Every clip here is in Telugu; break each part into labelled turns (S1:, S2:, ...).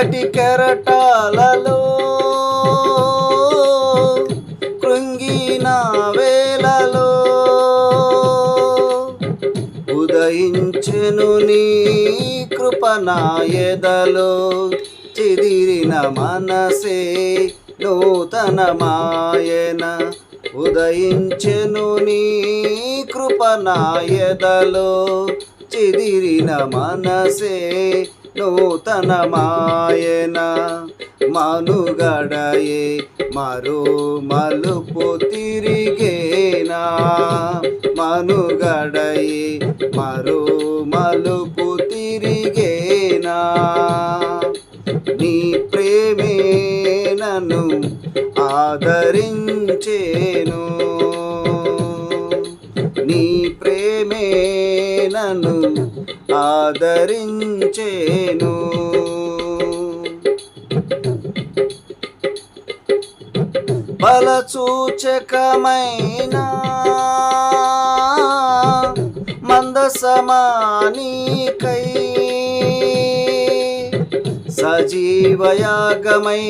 S1: చీకటి కెరటాలలో కృంగిన వేలలో ఉదయించెను నీ కృపనాయదలో. చిదిరిన మనసే నూతన మాయన ఉదయించెను నీ కృపనాయదలో. చిదిరిన మనసే నూతనమాయన మనుగడయే మరో మలుపు తిరిగేనా? మనుగడయే మరో మలుపు తిరిగేనా? నీ ప్రేమే నన్ను ఆదరించేను. నీ ప్రేమే నన్ను ఆదరించేను. బలచూచకమైన మందసమానికై సజీవయాగమై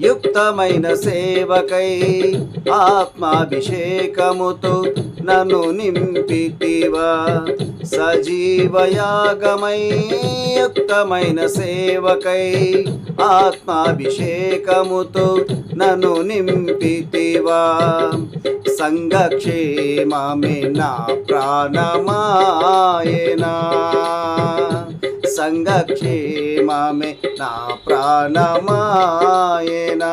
S1: యుక్తమైన సేవకై ఆత్మాభిషేకముతో నను నింపితివా. సజీవయాగమై యుక్తమైన సేవకై ఆత్మాభిషేకముతో నను నింపితివా. సంఘక్షేమమే నా ప్రాణమాయనా. సంఘక్షేమమే నా ప్రాణమాయనా.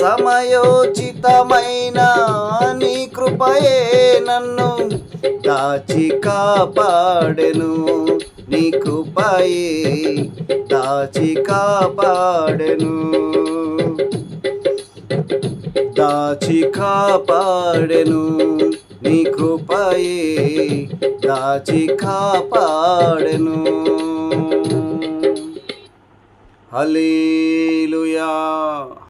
S1: సమయోచితమైన నీ కృపయే నన్ను దాచి కాపాడెను. నీ కృపయే దాచి కాపాడెను. దాచి కాపాడెను. నీ కృపయే దాచి కాపాడెను. హల్లెలూయా.